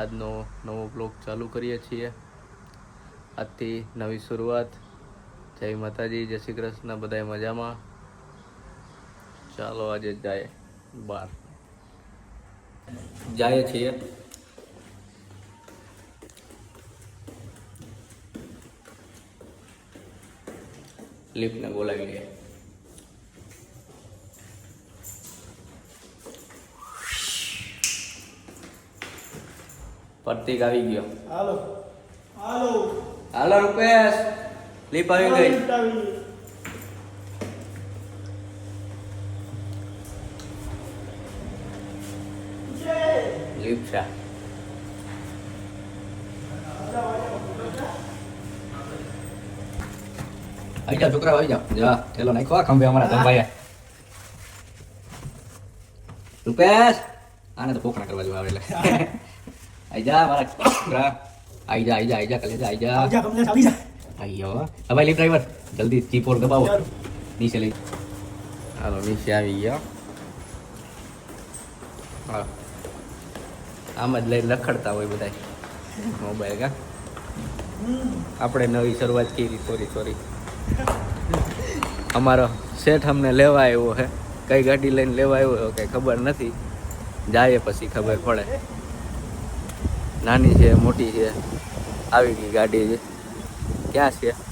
આજનો નવો બ્લોગ ચાલુ કરીએ છીએ. આજથી નવી શરૂઆત. જય માતાજી, જય શ્રી કૃષ્ણ, બધાય મજામાં? ચાલો આજે જાય બાર જાય છીએ. લિફ્ટને બોલાવી લઈએ. પ્રતિક આવી ગયો હાલો હાલો હાલો રૂપેશ લીપ આવી ગઈ આવી લીપ છે આવી જાઓ છોકરા આવી જાઓ જા ચલો નાખો આ ખંભે અમારા ધમભાઈ રૂપેશ આને તો પોખણા કરવા જેવા આવે એટલે આઈ જા મારા છોકરા આઈ જા આઈ જા આઈ જા કલે જા આઈ જા જા કમલેશ આવી જા આઈ ગયો હા ભાઈ લીપ ડ્રાઈવર જલ્દી ફોર દબાવો નીચે લઈ હાલો નીચે આવી ગયો હા આમ જ લઈને લખડતા હોય બધા મોબાઈલ કા આપણે નવી શરૂઆત કરી સોરી સોરી અમારો શેઠ અમને લેવા આવ્યો છે કઈ ગાડી લઈને લેવા આવ્યો કઈ ખબર નથી જાય પછી ખબર પડે નાની છે, મોટી છે, આવી ગઈ ગાડી છે. ક્યાં છે?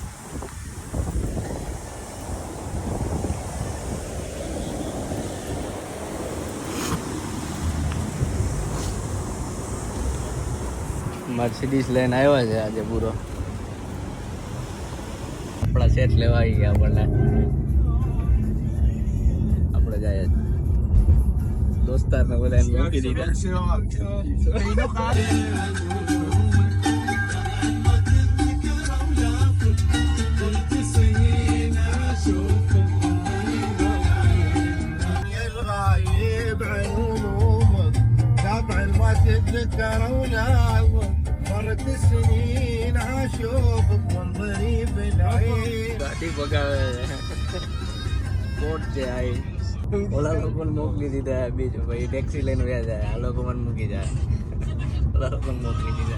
મર્સિડીઝ લઈને આવ્યા છે આજે પૂરો. આપણા સેટ લેવા આવી ગયા આપણને. આપણે જાય Dostar na wala niyong pilitan. Pino ka! تتذكرونا مرت السنين اشوفك منظري بالعين بعطيك وقع قوت جاي ઓલા લોકો મોકલી દીધા, બીજું ભાઈ ટેક્સી લઈને વ્યા જાય, આ લોકો મને મૂકી જાય. ઓલા લોકોને મોકલી દીધા.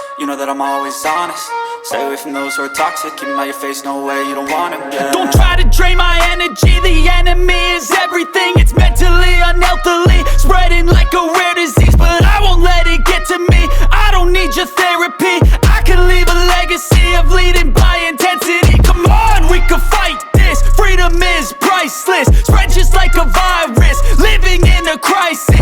You know that I'm always honest. Stay away from those who are toxic. Keep 'em out your face, no way, you don't want it. Yeah. Don't try to drain my energy. The enemy is everything. It's mentally, unhealthily, spreading like a rare disease. But I won't let it get to me. I don't need your therapy. I can leave a legacy of leading by intensity. Come on, we can fight this. Freedom is priceless. Spread just like a virus. Living in a crisis.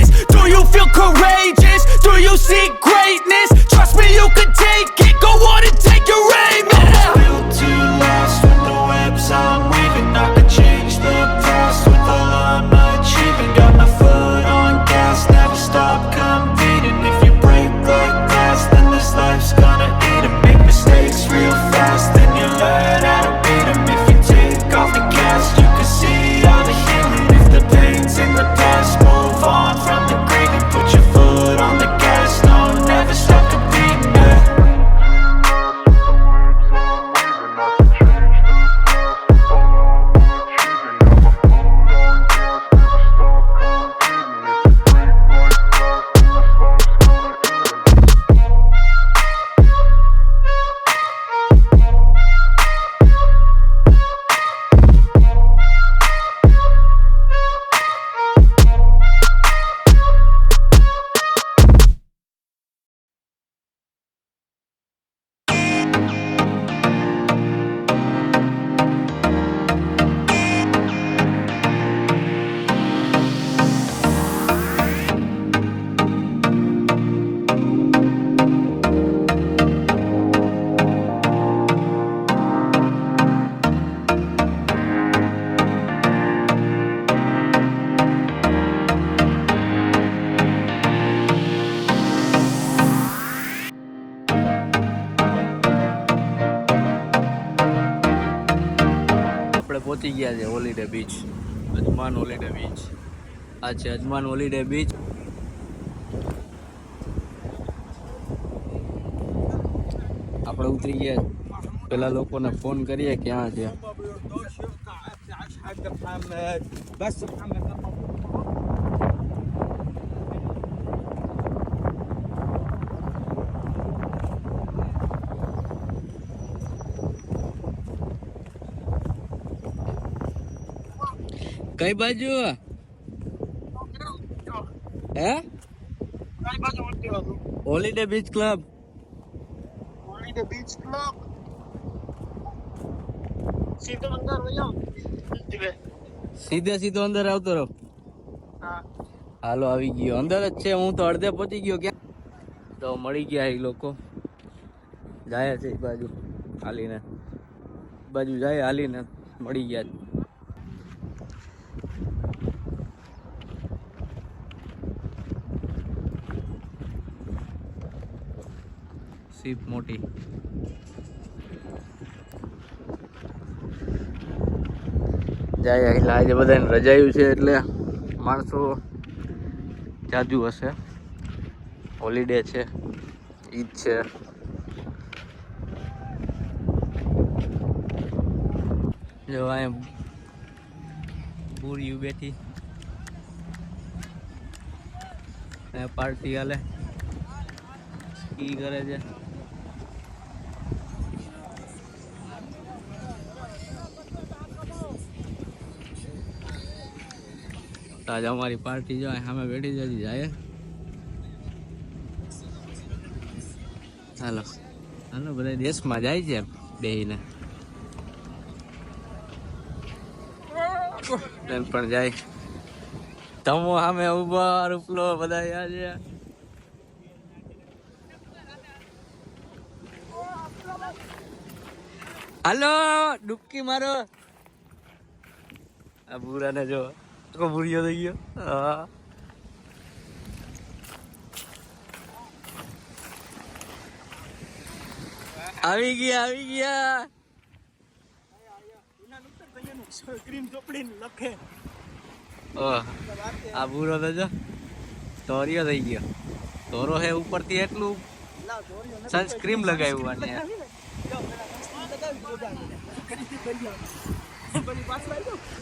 ગયા છે holiday beach Ajman holiday beach આ છે અજમાન holiday beach આપણે ઉતરી ગયા. પેલા લોકોને phone કરીએ ક્યાં છે. بس કઈ બાજુ? હે? Holiday beach club holiday beach club સીધો અંદર સીધે. સીધો અંદર આવતો રહો. હા. હાલો આવી ગયો. અંદર જ છે. હું તો અડધે પહોંચી ગયો ક્યાં? તો મળી ગયા એ લોકો. જાય છે બાજુ. હાલીને. બાજુ જાય હાલીને. મળી ગયા. સીપ મોટી. જાય એટલે આજે બધાને રજાયું છે એટલે માણસો જાજુ હશે. હોલિડે છે, ઈદ છે. જો અહીંયા પૂરીયું બેઠી. પાર્ટી હાલે. સ્કી કરે છે. તો અમારી પાર્ટી જો સામે બેઠી જતી જાય. હાલો. હાલો, બધા દેશમાં જાય છે બેહીને. પણ જાય. તમો સામે ઊભા રૂપલો બધા આજે હાલો, ડૂબકી મારો. આ બુરાને જો. કબૂરિયો થઈ ગયો હા આવી ગયા આવી ગયા આ ભૂરો તો જો તોરિયો થઈ ગયો તોરો હે ઉપરથી એટલું સનસ્ક્રીમ લગાવ્યું અને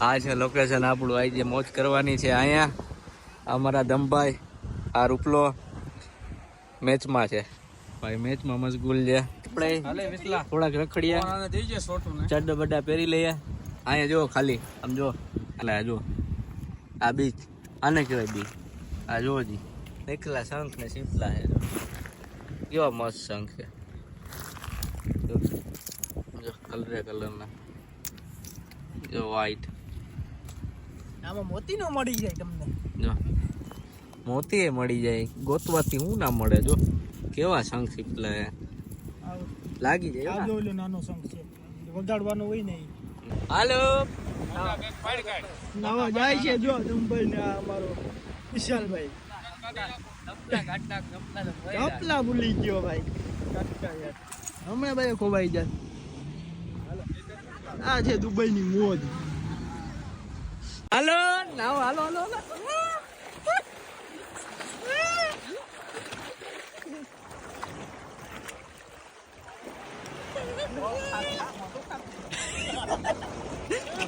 આ છે લોકેશન આપણું આ જે મોજ કરવાની છે અહીંયા. અમારા દમભાઈ આ રૂપલો મેચમાં છે. ભાઈ મેચમાં મશગુલ છે. આપણે થોડાક રખડીયા ચડ્ડો બड्डा પહેરી લઈએ. અહીંયા જો ખાલી. આમ જો એટલે આ જો આ બીચ. આને કહેવાય બીચ. આ જો જી. એકલા શંખ ને શીપલા છે. કેવા મસ્ત શંખ છે. જો કલરે કલરના જો વ્હાઈટ આમાં મોતી નો મળી જાય તમને. જો. મોતી એ મળી જાય. ગોતવાથી હું ના મળે જો. કેવા શંખ શીપલા લાગી જાય આ. ઓલો નાનો શંખ છે. વગાડવાનો હોય ને હાલો. નવા જાય છે જો દુંબઈ ને અમારો વિશાલભાઈ. કપલા ભૂલી ગયો ભાઈ. હમણાં ભાઈ ખોવાઈ જાય. આ છે દુબઈ ની મોજ. હાલો, નાવ હાલો હાલો.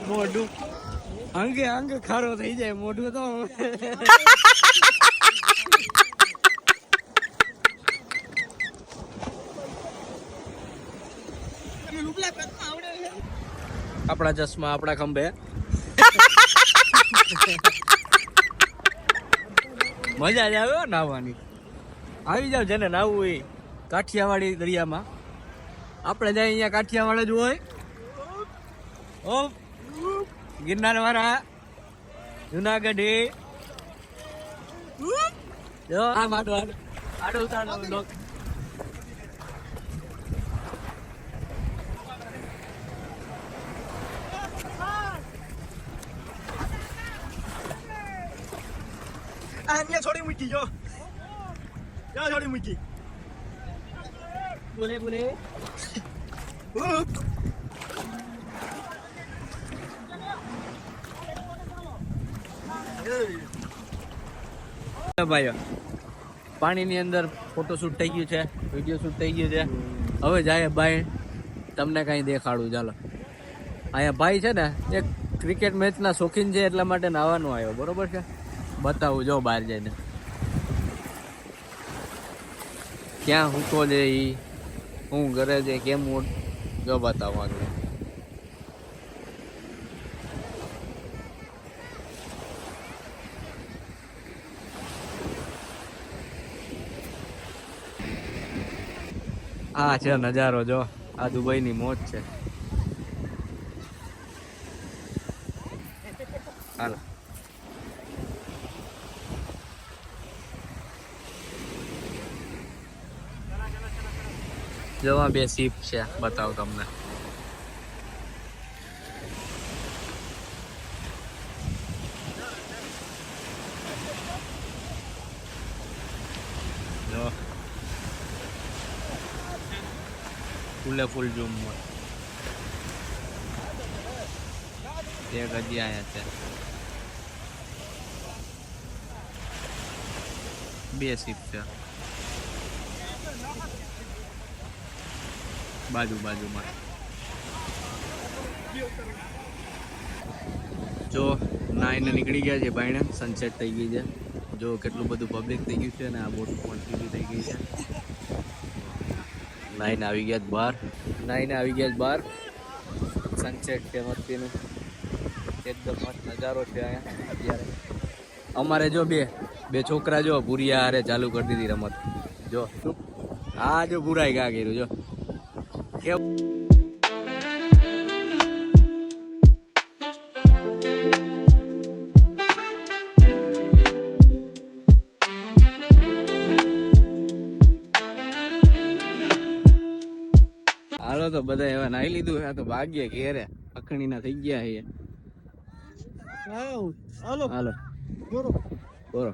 મોઢું. અંગે અંગ ખારો થઈ જાય, મોઢું તો આપણા ચશ્મા આપણા ખંભે. મજા જ આવે નાહવાની. આવી જાવ જેને નાહવું હોય કાઠિયાવાડી દરિયામાં. આપણે જાય અહીંયા કાઠિયાવાડ જ હોય. ઓ ગિરનાર વાળા જુનાગઢ આ માટો આડો આડો અહીંયા છોડી મૂકી જો. ક્યાં છોડી મૂકી. બોલે બોલે. ભાઈઓ પાણીની અંદર ફોટોશૂટ થઈ ગયું છે વીડિયો શૂટ થઈ ગયું છે. હવે જાય ભાઈ તમને કાંઈ દેખાડું ચાલો. અહીંયા ભાઈ છે ને એક ક્રિકેટ મેચના શોખીન છે એટલા માટે નાવાનું આવ્યો બરોબર છે? બતાવું, જો બહાર જઈને. ક્યાં હૂકો છે એ હું ઘરે છે કેમ હું જો બતાવવાનું. આ છે નજારો, જો. આ દુબઈની મોજ છે. હાલો. જો આ બે સીપ છે, બતાવું તમને. ફૂલે ફૂલ જૂમ એક હજી આયા છે. બે સીપ છે. બાજુ, બાજુમાં. જો નાઈને નીકળી ગયા છે ભાઈને. સનસેટ થઈ ગઈ છે. જો કેટલું બધું પબ્લિક થઈ ગયું છે અને આ બોટ ક્વોન્ટિટી થઈ ગઈ છે. નાઈને આવી ગયા બહાર. નાઈને આવી ગયા બહાર. સનસેટ છે મસ્તીનું. એકદમ મસ્ત નજારો છે અહીંયા અત્યારે. અમારે જો બે બે છોકરા જો ભૂરિયા હારે ચાલુ કરી દીધી રમત. જો. આ જો ભૂરાઈ ગા કર્યું, જો. કેવું હાલો તો બધા એવા નાઈ લીધું આ તો ભાગ્ય ઘેરે અખણીના થઈ ગયા હે હાલો. હાલો. બોલો બોલો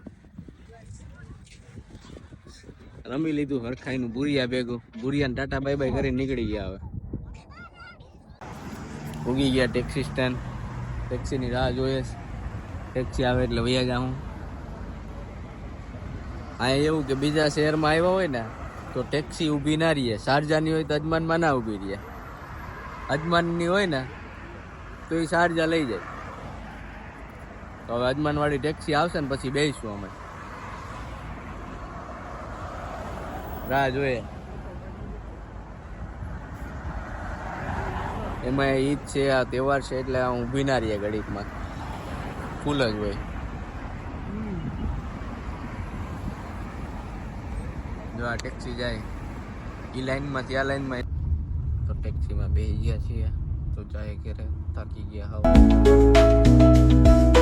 રમી લીધું, હરખાઈનું ભૂરિયા ભેગું. ભૂરિયાને ટાટા બાય બાય કરીને નીકળી ગયા હવે. ઉગી ગયા ટેક્સી સ્ટેન્ડ. ટેક્સીની રાહ જોઈએ ટેક્સી આવે એટલે વૈયા જાઉં. અહીંયા એવું કે બીજા શહેરમાં આવ્યા હોય ને, તો ટેક્સી ઊભી ના રહીએ શારજાની હોય તો અજમાનમાં ના ઊભી રહીએ અજમાનની હોય ને, તો એ શારજા લઈ જાય. તો હવે અજમાનવાળી ટેક્સી આવશે ને પછી બેસીશું અમે. રાહ જોઈએ. એમાં ઈદ છે, આ તહેવાર છે, એટલે ઊભી ના રહીએ ઘડીકમાં. ફૂલ જ હોય. જો આ ટેક્સી જાય. એ લાઈનમાં ત્યાં લાઈનમાં. તો ટેક્સીમાં બેસી ગયા છીએ. તો જાય ઘરે, થાકી ગયા હવે.